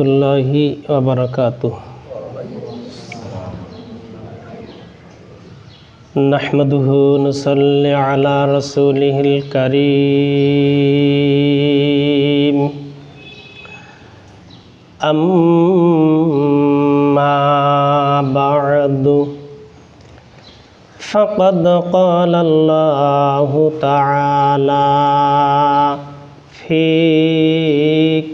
الله وبركاته نحمده نصلي على رسوله الكريم أما بعد فقد قال الله تعالى في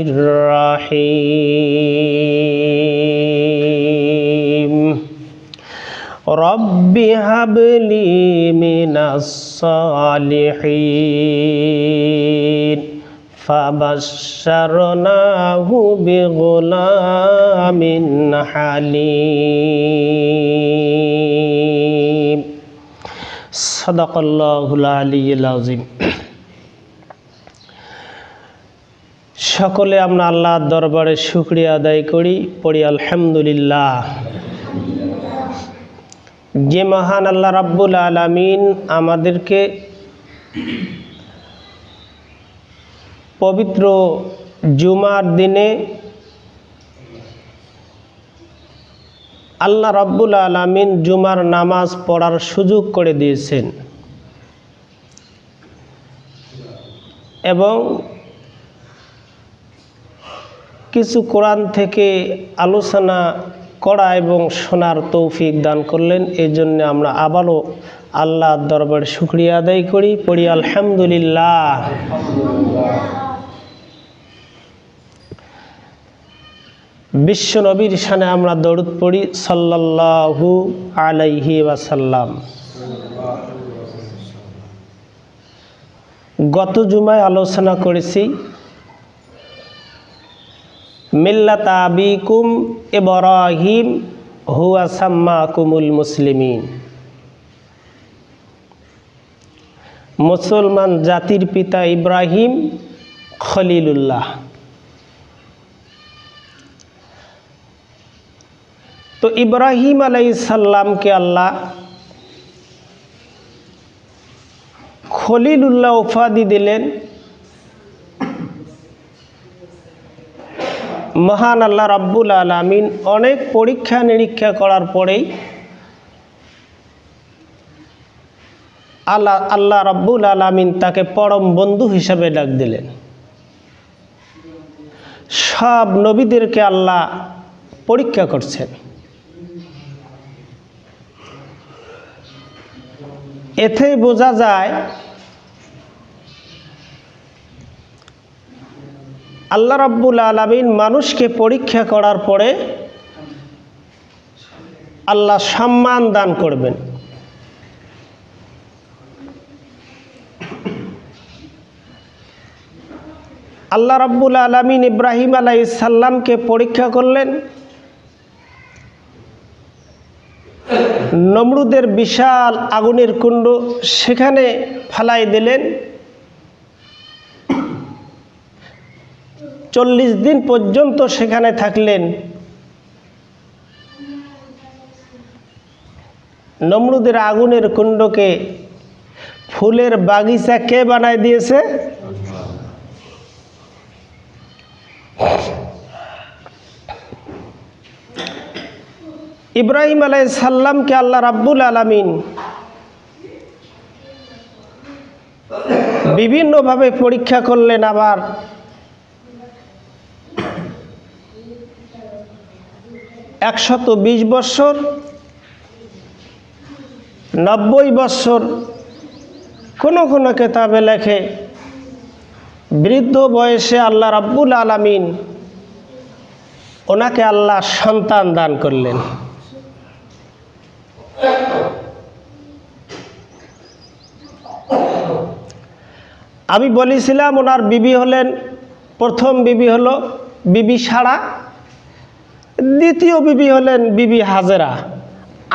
الرحيم رب هب لي من الصالحين فبشرناه بغلام حليم صدق الله العلي العظيم সকলে আমরা আল্লাহর দরবারে শুক্রিয়া আদায় করি, পড়ি আলহামদুলিল্লাহ। যে মহান আল্লাহ রাব্বুল আলামিন আমাদেরকে পবিত্র জুমার দিনে আল্লাহ রাব্বুল আলামিন জুমার নামাজ পড়ার সুযোগ করে দিয়েছেন। এবং কিছু কোরআন থেকে আলোচনা করা এবং শোনার তৌফিক দান করলেন। এই জন্য আমরা আবারও আল্লাহর দরবার শুক্রিয়া আদায় করি। পড়ি আলহামদুলিল্লাহ। বিশ্ব নবীর সানে আমরা দৌড় পড়ি, সাল্লাল্লাহু আলাইহি ওয়াসাল্লাম। গত জুমায় আলোচনা করেছি মিল্লাত আবিকুম ইব্রাহিম, হুয়া সাম্মাকুমুল মুসলিমিন। মুসলমান জাতির পিতা ইব্রাহিম খলিলুল্লাহ। তো ইব্রাহিম আলাইসাল্লামকে আল্লাহ খলিলুল্লাহ উপাধি দিলেন মহান আল্লাহ রাব্বুল আলমিন অনেক পরীক্ষা নিরীক্ষা করার পরেই আল্লাহ আল্লাহ রাব্বুল আলমিন তাকে পরম বন্ধু হিসাবে ডাক দিলেন। সব নবীদেরকে আল্লাহ পরীক্ষা করছেন। এতেই বোঝা যায় আল্লাহ রাব্বুল আলমিন মানুষকে পরীক্ষা করার পরে আল্লাহ সম্মান দান করবেন। আল্লাহ রাব্বুল আলমিন ইব্রাহিম আলাই সাল্লামকে পরীক্ষা করলেন। নমরুদের বিশাল আগুনের কুণ্ড সেখানে ফালাই দিলেন। চল্লিশ দিন পর্যন্ত সেখানে থাকলেন। নমরুদের আগুনের কুণ্ডকে, ফুলের বাগিচা কে বানায় দিয়েছে? ইব্রাহিম আলাই সাল্লামকে আল্লাহ রাব্বুল আলমিন বিভিন্নভাবে পরীক্ষা করলেন আবার। একশত বিশ বৎসর, নব্বই বৎসর কোনো কোনো কেতাবে লেখে, বৃদ্ধ বয়সে আল্লাহ রাব্বুল আলামিন ওনাকে আল্লাহ সন্তান দান করলেন। আমি বলেছিলাম ওনার বিবি হলেন, প্রথম বিবি হলো বিবি সারা। দ্বিতীয় বিবি হলেন বিবি হাজেরা।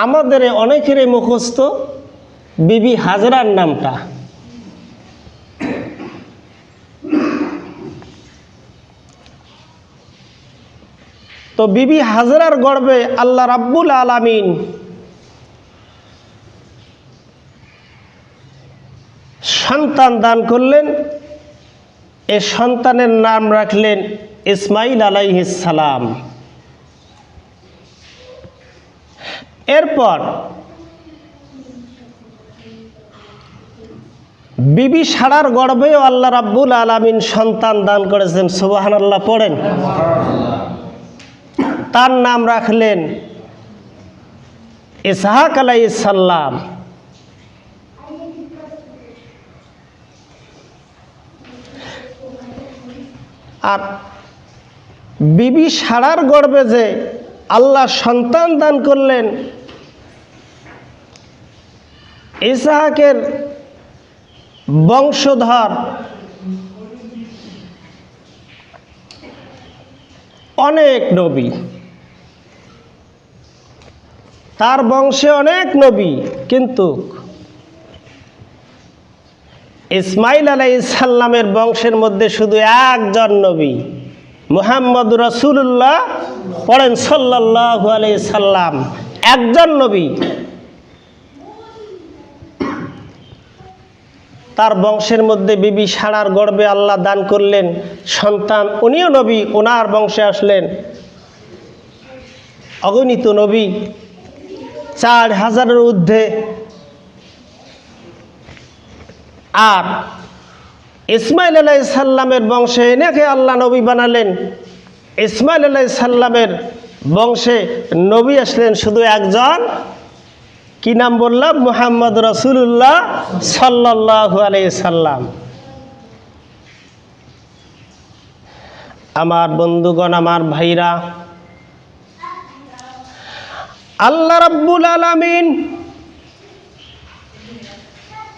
আমাদের অনেকেরই মুখস্থ বিবি হাজরার নামটা। তো বিবি হাজরার গর্বে আল্লাহ রাব্বুল আলামিন সন্তান দান করলেন। এ সন্তানের নাম রাখলেন ইসমাইল আলাইহিস সালাম। এরপর বিবি সারার গর্ভেও আল্লাহ রাব্বুল আলামিন সন্তান দান করেছেন সুবাহান আল্লাহ পড়েন। তার নাম রাখলেন ইসহাক আলাইহিস সাল্লাম আর বিবি সারার গর্বে যে আল্লাহ সন্তান দান করলেন ইসাহাকের বংশধর অনেক নবী। তার বংশে অনেক নবী, কিন্তু ইসমাইল আলাই ইসাল্লামের বংশের মধ্যে শুধু একজন নবী। মুহাম্মদ রসুল্লাহ পড়েন সাল্লাহ আলাই সাল্লাম। একজন নবী। তার বংশের মধ্যে বিবি সারার গর্বে আল্লাহ দান করলেন। সন্তান, উনিও নবী ওনার বংশে আসলেন। অগণিত নবী, চার হাজারের ঊর্ধ্বে। আর ইসমাইল আলাই সাল্লামের বংশে এনেকে আল্লাহ নবী বানালেন। ইসমাইল আলাই সাল্লামের বংশে নবী আসলেন শুধু একজন কি নাম বললাম? মোহাম্মদ রসুল্লাহ সাল্লাহ সাল্লাম। আমার বন্ধুগণ আমার ভাইরা আল্লাহ রাব্বুল আলামিন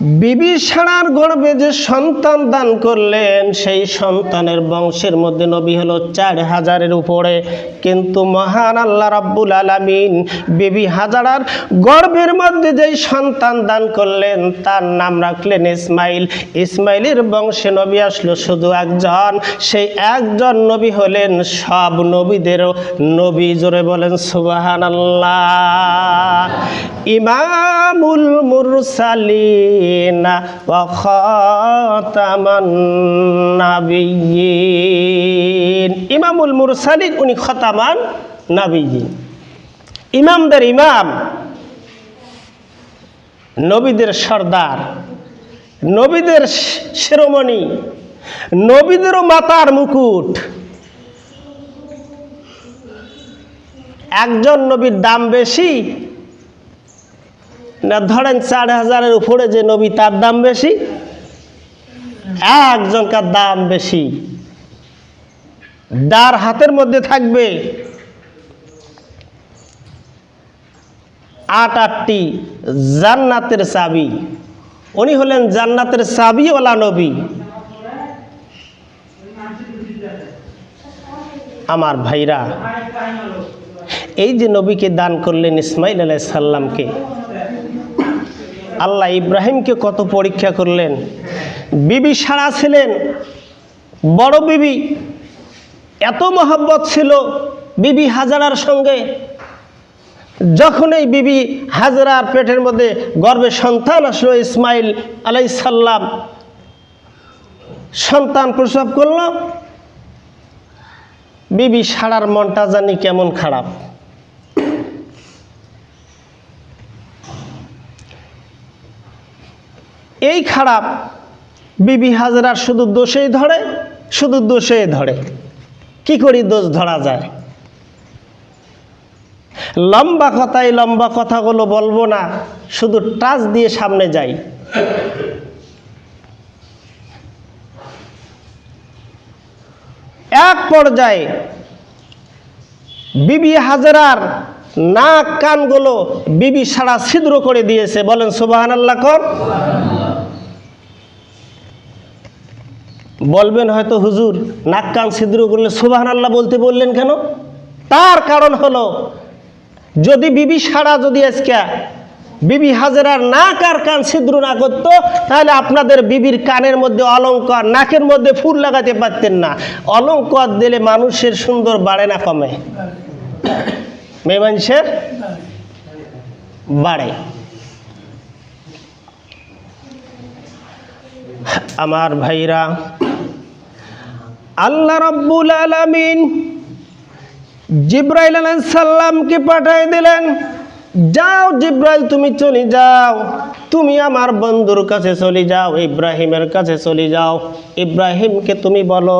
বিবি সারার গর্বে যে সন্তান দান করলেন, সেই সন্তানের বংশের মধ্যে নবী হলো চার হাজারের উপরে। কিন্তু মহান আল্লাহ রাব্বুল আলামিন বিবি হাজারার গর্বের মধ্যে যেই সন্তান দান করলেন, তার নাম রাখলেন ইসমাইল। ইসমাইলের বংশে নবী আসলো শুধু একজন। সেই একজন নবী হলেন সব নবীদেরও নবী। জোরে বলেন সুবাহান আল্লাহ ইমামুল মুরসালিন। ইমামুল মুরসালিন, উনি খতামান নাবিয়্যিন ইমামদের ইমাম, নবীদের সর্দার, নবীদের শিরোমণি, নবীদেরও মাতার মুকুট। একজন নবীর দাম বেশি না, ধরেন চার হাজারের উপরে যে নবী, তার দাম বেশি? একজনকার দাম বেশি? যার হাতের মধ্যে থাকবে আট, আটটি জান্নাতের চাবি উনি হলেন জান্নাতের চাবিওয়ালা নবী। আমার ভাইরা, এই যে নবীকে দান করলেন ইসমাইল আলাই সাল্লামকে আল্লাহ ইব্রাহিমকে কত পরীক্ষা করলেন? বিবি সারা ছিলেন, বড় বিবি। এত মহব্বত ছিল বিবি হাজারার সঙ্গে। যখন এই বিবি হাজরার পেটের মধ্যে গর্ভে সন্তান আসলো, ইসমাইল আলাইসাল্লাম সন্তান প্রসব করল। বিবি সারার মনটা জানি কেমন খারাপ। এই খারাপ। বিবি হাজরার শুধু দোষেই ধরে, শুধু দোষেই ধরে। কি করি দোষ ধরা যায়? লম্বা কথাই লম্বা কথাগুলো বলব না, শুধু টাচ দিয়ে সামনে যাই। এক পর্যায়ে বিবি হাজারার নাক কানগুলো বিবি সারা ছিদ্র করে দিয়েছে। বলেন সুবাহান আল্লাহ কর। বলবেন হয়তো হুজুর, নাক কান ছিদ্র করলে সুবাহান আল্লাহ বলতে বললেন কেন? তার কারণ হলো, যদি বিবি সারা যদি আজকে বিবি হাজেরার নাক আর কান ছিদ্র না করত, তাহলে আপনাদের বিবির কানের মধ্যে অলঙ্কার, নাকের মধ্যে ফুল লাগাতে পারতেন না। অলঙ্কার দিলে মানুষের সুন্দর বাড়ে না কমে। মেয়ে মানুষের বাড়ে। আমার ভাইরা, আল্লাহ রব্বুল আলমিন জিব্রাইল আলাইসাল্লামকে পাঠিয়ে দিলেন, যাও জিব্রাইল, তুমি চলে যাও। তুমি আমার বন্ধুর কাছে চলে যাও, ইব্রাহিমের কাছে চলে যাও। ইব্রাহিমকে তুমি বলো,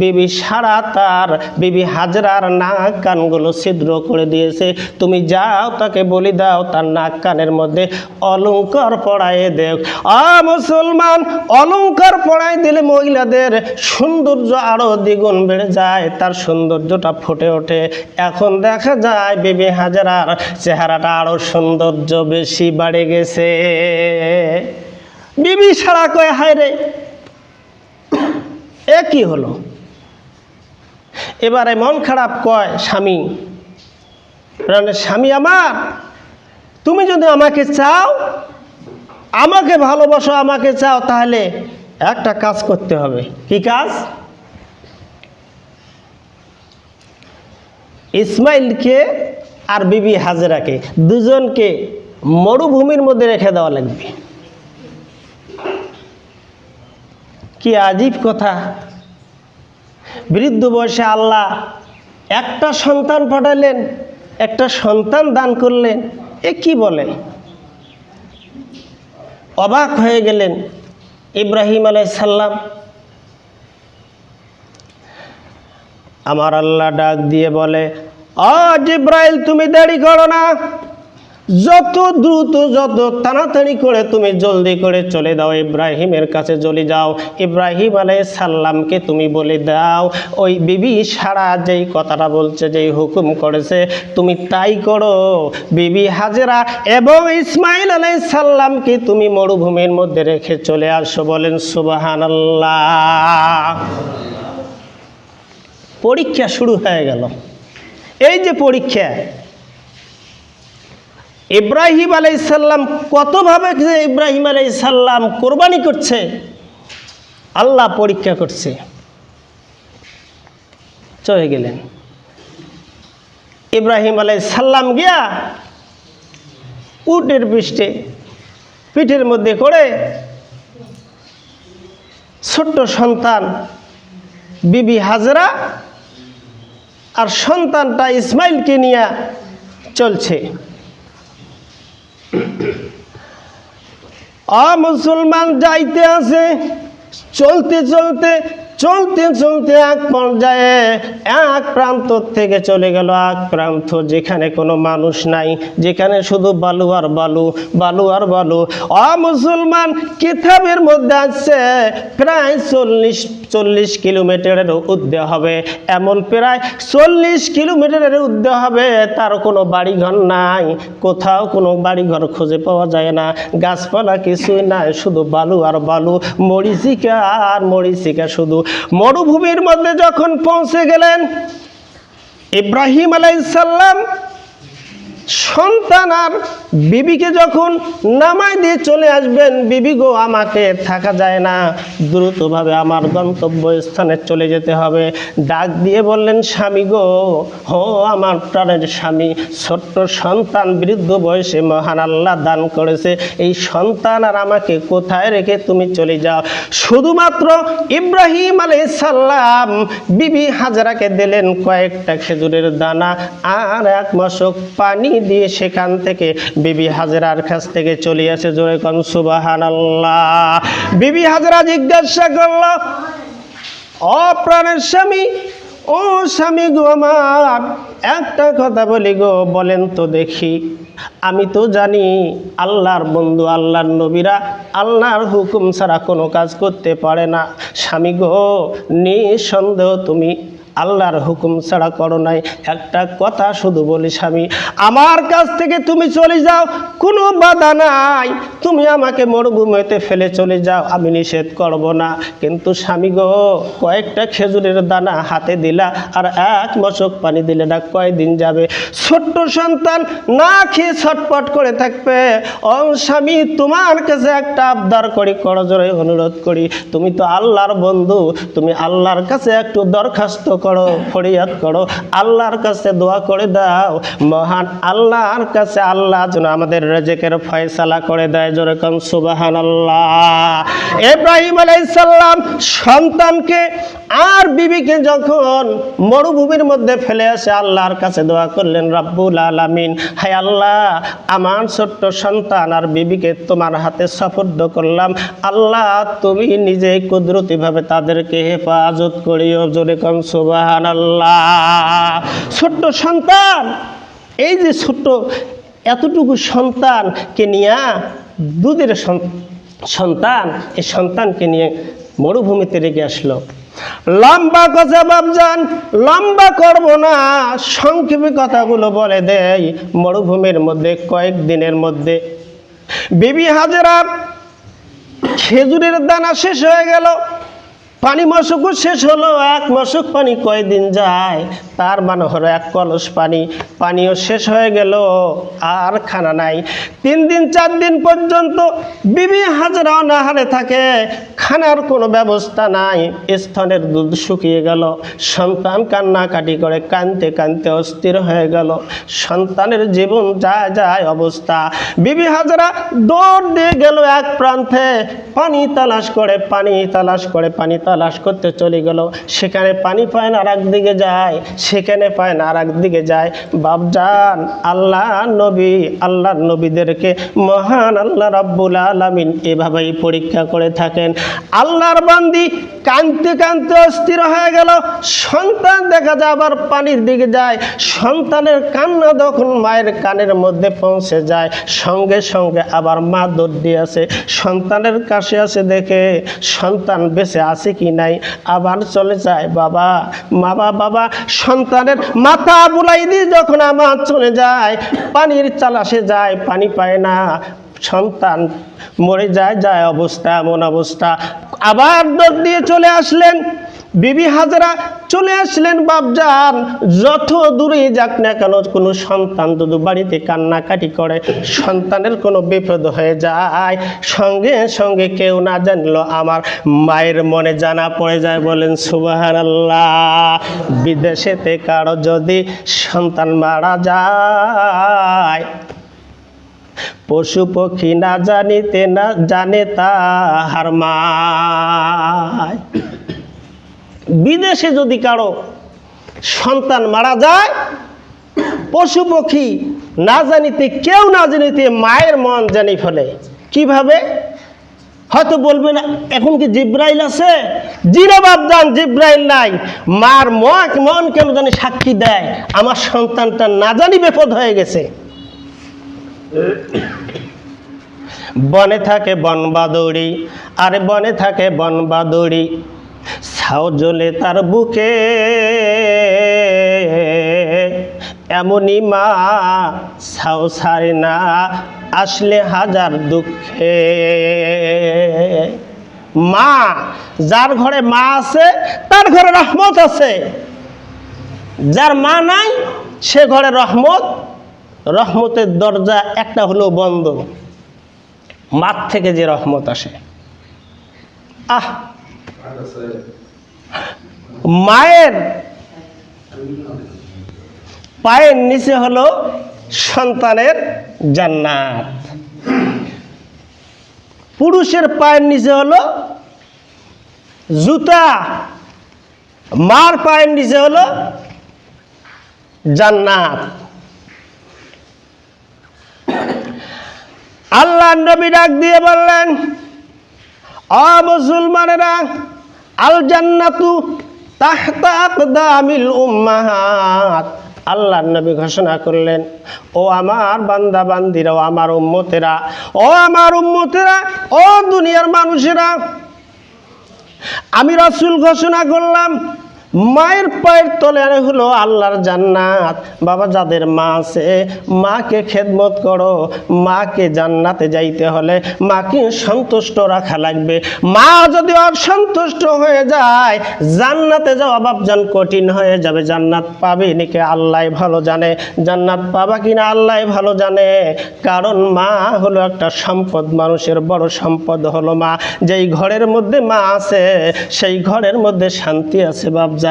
বিবি সারা তার, বিবি হাজরার নাক কানগুলো ছিদ্র করে দিয়েছে। তুমি যাও, তাকে বলি দাও, তার নাক কানের মধ্যে অলঙ্কার পড়ায় দেও। আ মুসলমান অলঙ্কার পড়ায় দিলে মহিলাদের সৌন্দর্য আরও দ্বিগুণ বেড়ে যায়, তার সৌন্দর্যটা ফুটে ওঠে। এখন দেখা যায়, বিবি হাজারার চেহারাটা আরও সৌন্দর্য বেশি বাড়ে গেছে। বিবি সারা কয়ে, হায় রে। এ কি হলো? এবারে মন খারাপ কয়, স্বামী স্বামী আমার, তুমি যদি আমাকে চাও, আমাকে ভালোবাসো, আমাকে চাও, তাহলে একটা কাজ করতে হবে। কি কাজ? ইসমাইলকে আর বিবি হাজেরাকে, দুজনকে মরুভূমির মধ্যে রেখে দেওয়া লাগবে। কি আজীব কথা। বৃদ্ধ বয়সে আল্লাহ একটা সন্তান পাঠালেন, একটা সন্তান দান করলেন, এ কি বলে? অবাক হয়ে গেলেন ইব্রাহিম আলাইসাল্লাম আমার আল্লাহ ডাক দিয়ে বলে, অ জিব্রাইল, তুমি দেরি করো না। যত দ্রুত, যত তাড়াতাড়ি করে তুমি জলদি করে চলে দাও, ইব্রাহিমের কাছে চলে যাও। ইব্রাহিম আলাই সাল্লামকে তুমি বলে দাও, ওই বিবি সারা যেই কথাটা বলছে, যেই হুকুম করেছে, তুমি তাই করো। বিবি হাজেরা এবং ইসমাইল আলাই সাল্লামকে তুমি মরুভূমির মধ্যে রেখে চলে আসো। বলেন সুবাহান পরীক্ষা শুরু হয়ে গেল। এই যে পরীক্ষা ইব্রাহিম আলাইসাল্লাম কতভাবে যে ইব্রাহিম আলাইসাল্লাম কোরবানি করছে, আল্লাহ পরীক্ষা করছে। চলে গেলেন। ইব্রাহিম আলাইসাল্লাম গিয়া উটের পৃষ্ঠে পিঠের মধ্যে করে ছোট্ট সন্তান বিবি হাজরা আর সন্তানটা ইসমাইলকে নিয়ে চলছে। আ মুসলমান যাইতে আছে, চলতে চলতে চলতে চলতে এক পর্যায়ে এক প্রান্ত থেকে চলে গেল এক প্রান্ত যেখানে কোনো মানুষ নাই, যেখানে শুধু বালু আর বালু বালু আর বালু। অ মুসলমান কিতাবের মধ্যে আছে প্রায় চল্লিশ চল্লিশ কিলোমিটারের উদ্দে হবে। এমন প্রায় চল্লিশ কিলোমিটারের উদ্দে হবে, তার কোনো বাড়িঘর নাই। কোথাও কোনো বাড়িঘর খুঁজে পাওয়া যায় না। গাছপালা কিছুই নাই, শুধু বালু আর বালু। মরিচিকা আর মরিচিকা শুধু। মরুভূমির মধ্যে যখন পৌঁছে গেলেন, ইব্রাহিম আলাইসাল্লাম সন্তান আর বিবিকে যখন নামাই দিয়ে চলে আসবেন, বিবি গো, আমাকে থাকা যায় না। দ্রুতভাবে আমার গন্তব্য স্থানে চলে যেতে হবে। ডাক দিয়ে বললেন, স্বামী গো, হো, আমার প্রাণের স্বামী, ছোট্ট সন্তান বৃদ্ধ বয়সে মহান আল্লাহ দান করেছে। এই সন্তান আর আমাকে কোথায় রেখে তুমি চলে যাও? শুধুমাত্র ইব্রাহিম আলাইসাল্লাম বিবি হাজরাকে দিলেন কয়েকটা খেজুরের দানা আর এক মশক পানি দিয়ে সেখান থেকে বিবি হাজরার কাছ থেকে চলে আসে জোরে কন সুবাহান বিবি হাজরা জিজ্ঞাসা করল, ও প্রাণের স্বামী, ও স্বামী গো আমার, একটা কথা বলি গো, বলেন তো দেখি। আমি তো জানি আল্লাহর বন্ধু, আল্লাহর নবীরা আল্লাহর হুকুম ছাড়া কোনো কাজ করতে পারে না। স্বামী গো, নিঃসন্দেহ তুমি আল্লাহর হুকুম ছাড়া করো নাই। একটা কথা শুধু বলি স্বামী, আমার কাছ থেকে তুমি চলে যাও, কোনো বাধা নাই। তুমি আমাকে মরুভূমিতে ফেলে চলে যাও, আমি নিষেধ করব না। কিন্তু স্বামী গো, কয়েকটা খেজুরের দানা হাতে দিলা আর এক মশক পানি দিলে না কয়দিন যাবে? ছোট্ট সন্তান না খেয়ে ছটপট করে থাকবে। ও স্বামী, তোমার কাছে একটা আবদার করি করজোরে অনুরোধ করি। তুমি তো আল্লাহর বন্ধু, তুমি আল্লাহর কাছে একটু দরখাস্ত করো, ফরিয়াদ করো, আল্লাহর কাছে দোয়া করে দাও। মহান আল্লাহর কাছে আল্লাহ যেন আমাদের রেজেকের ফয়সালা করে দেয় যেরকম সুবাহান আল্লাহ এব্রাহিম আলাইসাল্লাম সন্তানকে আর বিবিকে যখন মরুভূমির মধ্যে ফেলে আসে আল্লাহর কাছে দোয়া করলেন, রাব্বুল আলামিন, হায় আল্লাহ, আমার ছোট্ট সন্তান আর বিবিকে তোমার হাতে সফর্দ করলাম। আল্লাহ, তুমি নিজে কুদরতিভাবে তাদেরকে হেফাজত করিও, জোরে কম ছোট্ট সন্তান, এই যে ছোট্ট এতটুকু সন্তানকে নিয়ে, দুধের সন- সন্তান, এই সন্তানকে নিয়ে মরুভূমিতে রেগে আসলো। লম্বা কথা বাবজান লম্বা করব না, সংক্ষেপে কথাগুলো বলে দেয় মরুভূমির মধ্যে, কয়েক দিনের মধ্যে, বিবি হাজরার খেজুরের দানা শেষ হয়ে গেল। পানি মশকও শেষ হলো, এক মশক পানি কয়দিন যায়? তার মানে হলো এক কলস পানি, পানিও শেষ হয়ে গেল, আর খানা নাই। তিন দিন, চার দিন পর্যন্ত বিবি হাজরা অনাহারে থাকে, খানার কোনো ব্যবস্থা নাই। স্তনের দুধ শুকিয়ে গেল, সন্তান কান্নাকাটি করে কানতে কানতে অস্থির হয়ে গেল। সন্তানের জীবন যায় যায় অবস্থা। বিবি হাজরা দৌড় দিয়ে গেল এক প্রান্তে, পানি তালাশ করে, পানি তালাশ করে, পানি তালাশ করতে চলে গেল। সেখানে পানি পায় না আর দিকে যায়। সেখানে পায় না আর দিকে যায়। বাবজান আল্লাহ নবী, আল্লাহর নবীদেরকে মহান আল্লাহ রাব্বুল আলামিন এভাবেই পরীক্ষা করে থাকেন। আল্লাহর বান্দি কানতে কানতে অস্থির হয়ে গেল। সন্তান দেখা যায় আবার পানির দিকে যায়। সন্তানের কান্না যখন মায়ের কানের মধ্যে পৌঁছে যায়, সঙ্গে সঙ্গে আবার মা দৌড় দিয়ে আসে। সন্তানের কাছে আসে দেখে সন্তান বেঁচে আছে কি নাই। আবার চলে যায়, বাবা বাবা বাবা, সন্তানের মাথা বুলাই দিয়ে যখন আমার চলে যায়, পানির চালাসে যায়, পানি পায় না। সন্তান মরে যায় যায় অবস্থা, এমন অবস্থা। আবার দৌড় দিয়ে চলে আসলেন। বিবি হাজরা চলে আসলেন বাপজান। যত দূরে যাক না কেন কোনো সন্তান যদি বাড়িতে কান্নাকাটি করে, সন্তানের কোনো বিপদ হয়ে যায়। সঙ্গে সঙ্গে কেউ না জানলো আমার মায়ের মনে জানা পড়ে যায় বলেন সুবাহান আল্লাহ বিদেশেতে কারও যদি সন্তান মারা যায়, পশু পক্ষী না জানিতে না জানে তাহার মায়। বিদেশে যদি কারও সন্তান মারা যায়, পশু না জানিতে, কেউ না জানিতে মায়ের মন জানি ফেলে। কীভাবে? হয়তো বলবে না এখন কি জিব্রাইল আছে? জিরা বাবদান জিব্রাইল নাই। মার মন মন কেন জানি সাক্ষী দেয়? আমার সন্তানটা না জানি বিপদ হয়ে গেছে। বনে থাকে বনবাদুড়ি, আরে বনে থাকে বনবাদুড়ি। ছাও তার বুকে। এমনই মা ছাও ছাড়ে না আসলে হাজার দুঃখে। মা, যার ঘরে মা আছে, তার ঘরে রহমত আছে। যার মা নাই, সে ঘরে রহমত। রহমতের দরজা একটা হলো বন্ধ। মাঠ থেকে যে রহমত আসে। আহ মায়ের পায়ের নিচে হলো সন্তানের জান্নাত। পুরুষের পায়ের নিচে হলো জুতা। মার পায়ের নিচে হলো জান্নাত। আল্লাহ নবী ডাক দিয়ে বললেন, অ মুসলমানেরা আল জান্নাতু তাহতা উম্মাহাত। আল্লাহ নবী ঘোষণা করলেন, ও আমার বান্দা বান্দিরা ও আমার উম্মতেরা, ও আমার উম্মতেরা, ও দুনিয়ার মানুষেরা, আমি রাসুল ঘোষণা করলাম মায়ের পায়ের তলে আরে হলো আল্লাহর জান্নাত। বাবা, যাদের মা আছে, মাকে খেদমত করো। মাকে জান্নাতে যাইতে হলে মাকে সন্তুষ্ট রাখা লাগবে। মা যদি অসন্তুষ্ট হয়ে যায়, জান্নাতে যাওয়া বাপজান কঠিন হয়ে যাবে। জান্নাত পাবে নাকি আল্লাহ ভালো জানে? জান্নাত পাবা কিনা আল্লাহ ভালো জানে? কারণ মা হলো একটা সম্পদ, মানুষের বড় সম্পদ হলো মা। যেই ঘরের মধ্যে মা আছে, সেই ঘরের মধ্যে শান্তি আছে বাপজান।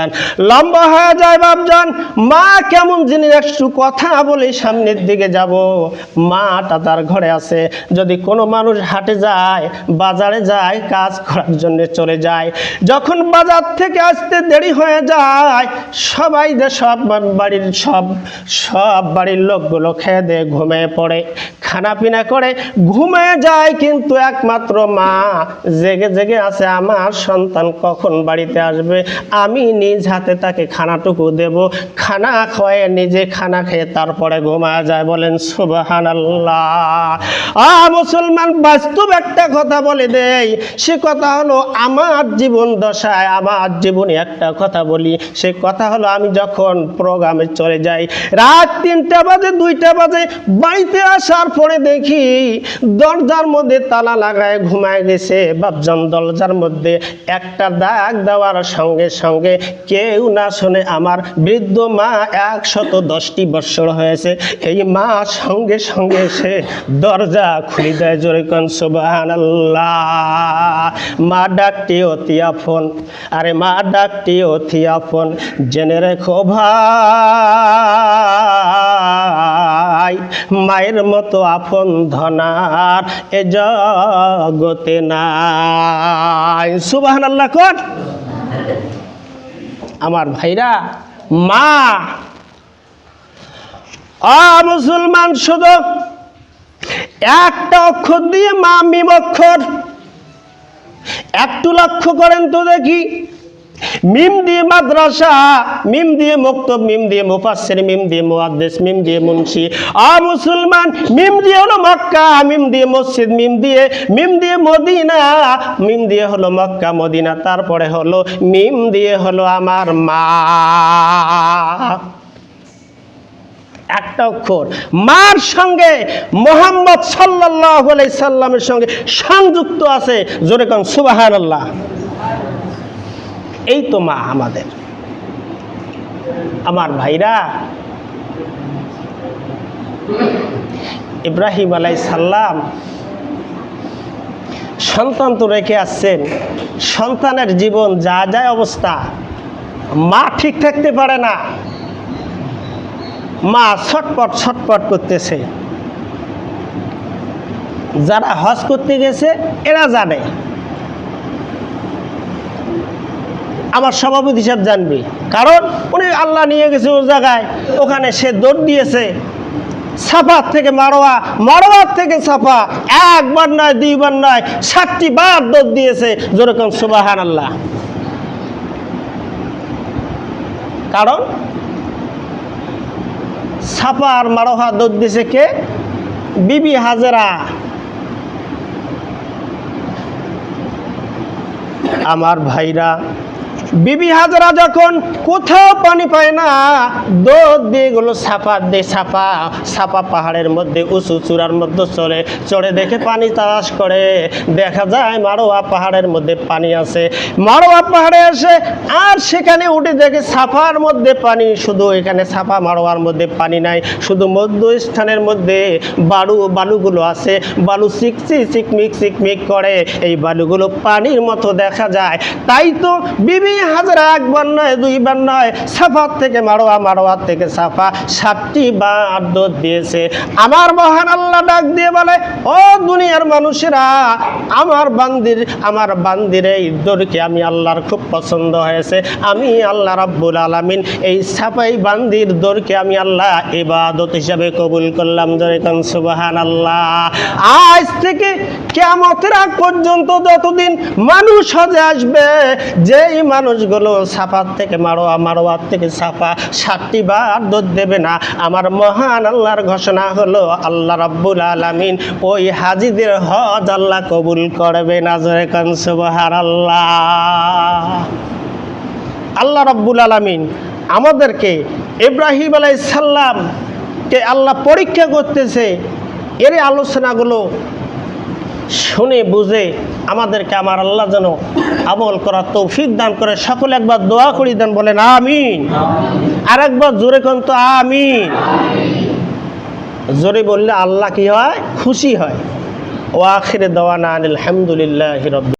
লম্বা হয়ে যায় বাপজান। মা কেমন জিনিস একটু কথা বলে সামনের দিকে যাব। মাটা তার ঘরে আছে। যদি কোনো মানুষ হাটে যায়, বাজারে যায়, কাজ করার জন্য চলে যায়, যখন বাজার থেকে আসতে দেরি হয়ে যায়, সবাই যে সব বাড়ির সব সব বাড়ির লোকগুলো খেয়ে দিয়ে ঘুমিয়ে পড়ে খানা পিনা করে ঘুমে যায়। কিন্তু একমাত্র মা, জেগে জেগে আছে, আমার সন্তান কখন বাড়িতে আসবে? আমি নিজ হাতে তাকে খানাটুকু দেব। খানা খাওয়ায় নিজে খানা খেয়ে তারপরে ঘুমায় যায় বলেন সুবাহান আ মুসলমান, বাস্তব একটা কথা বলে দেই। সে কথা হলো আমার জীবন দশায়, আমার জীবনে একটা কথা বলি। সে কথা হলো আমি যখন প্রোগ্রামে চলে যাই, রাত তিনটা বাজে, দুইটা বাজে, বাড়িতে আসার পরে দেখি দরজার মধ্যে তালা লাগায় ঘুমায় গেছে। বাপজান দরজার মধ্যে একটা দাগ দেওয়ার সঙ্গে সঙ্গে কেউ না শোনে আমার বৃদ্ধ মা একশত দশটি বৎসর হয়েছে। এই মা সঙ্গে সঙ্গে সে দরজা খুলি দেয় জোরে কন সুবাহান মা ডাকটি অতি আপন। আরে মা ডাকটি অতি আপন, জেনে রেখো ভাই, মায়ের মতো আপন ধনার এ জগতে নাই। সুবাহান আল্লাহ কর। আমার ভাইরা, মা। অ, মুসলমান শুধু একটা অক্ষর দিয়ে মা মিম অক্ষর। একটু লক্ষ্য করেন তো দেখি। মিম দিয়ে মাদ্রাসা মিম দিয়ে মুক্তব মিম দিয়ে মুফাসসির মিম দিয়ে মুহাদ্দিস মিম দিয়ে মুন্সি আ মুসলমান মিম দিয়ে হলো মক্কা মিম দিয়ে মসজিদ মিম দিয়ে মিম দিয়ে মদিনা মিম দিয়ে হলো মক্কা মদিনা তারপরে হলো মিম দিয়ে হলো আমার মা একটা অক্ষর মার সঙ্গে মোহাম্মদ সাল্লাহ সাল্লামের সঙ্গে সংযুক্ত আছে জোরে কন সুবাহান আল্লাহ এই তো মা আমাদের। আমার ভাইরা, ইব্রাহিম আলাই সাল্লাম সন্তান তো রেখে আসছেন। সন্তানের জীবন যা যায় অবস্থা, মা ঠিক থাকতে পারে না। মা ছটপট ছটপট করতেছে। যারা হজ করতে গেছে, এরা জানে। আমার সভাপতি সাহেব জানবে। কারণ উনি আল্লাহ নিয়ে গেছে ওই জায়গায়। ওখানে সে দৌড় দিয়েছে। সাফার থেকে মারোয়া মারোয়ার থেকে সাফা। একবার নয়, দুইবার নয়, সাতটি বার দৌড় দিয়েছে। যেরকম সুবাহান আল্লাহ কারণ সাফা আর মারোহা দৌড় দিয়েছে কে? বিবি হাজেরা। আমার ভাইরা বিবি হাজরা যখন কোথাও পানি পায় না দৌড় দিয়ে গেলো সাপা দে সাপা সাপা পাহাড়ের মধ্যে, উঁচু চূড়ার মধ্যে চলে চড়ে দেখে পানি তালাশ করে। দেখা যায় মারোয়া পাহাড়ের মধ্যে পানি আছে। মারোয়া পাহাড়ে এসে আর সেখানে উঠে দেখে সাফার মধ্যে পানি, শুধু এখানে সাফা মারোয়ার মধ্যে পানি নাই, শুধু মধ্যস্থানের মধ্যে বালু, বালুগুলো আছে। বালু চিকচি চিকমিক চিকমিক করে। এই বালুগুলো পানির মতো দেখা যায়। তাই তো বিবি হাজারা একবার নয় দুইবার নয় সাফার থেকে মারোয়া মারোয়ার থেকে সাফা, সাতটি দিয়েছে। আমার মহান আল্লাহ ডাক দিয়ে বলে, ও দুনিয়ার মানুষেরা, আমার বান্দির আমার বান্দির এই আমি আল্লাহর খুব পছন্দ হয়েছে। আমি আল্লাহ রাব্বুল আলামিন এই সাফাই বান্দির দৌড়কে আমি আল্লাহ ইবাদত হিসাবে কবুল করলাম। যেরকম সুবাহান আল্লাহ আজ থেকে কেমতের আগ পর্যন্ত যতদিন মানুষ হজে আসবে, যেই মানুষগুলো সাফার থেকে মারোয়া মারোয়ার থেকে সাফা। সাতটি বার দোধ দেবে না। আমার মহান আল্লাহর ঘোষণা হলো, আল্লাহ রাব্বুল আলামিন ওই হাজিদের হজ আল্লাহ কবুল করবে না। যেরকম সুবাহান আল্লাহ আল্লাহ রব্বুল আলমিন আমাদেরকে ইব্রাহিম আলাইসাল্লামকে আল্লাহ পরীক্ষা করতেছে। এর আলোচনাগুলো শুনে বুঝে আমাদেরকে আমার আল্লাহ যেন আমল করার তৌফিক দান করে। সকলে একবার দোয়া করি দেন, বলেন আমিন। আর একবার জোরে কন তো আমিন। জোরে বললে আল্লাহ কি হয়? খুশি হয়। ও আখিরে দেওয়ানা আনিল হামদুলিল্লাহ রব্বি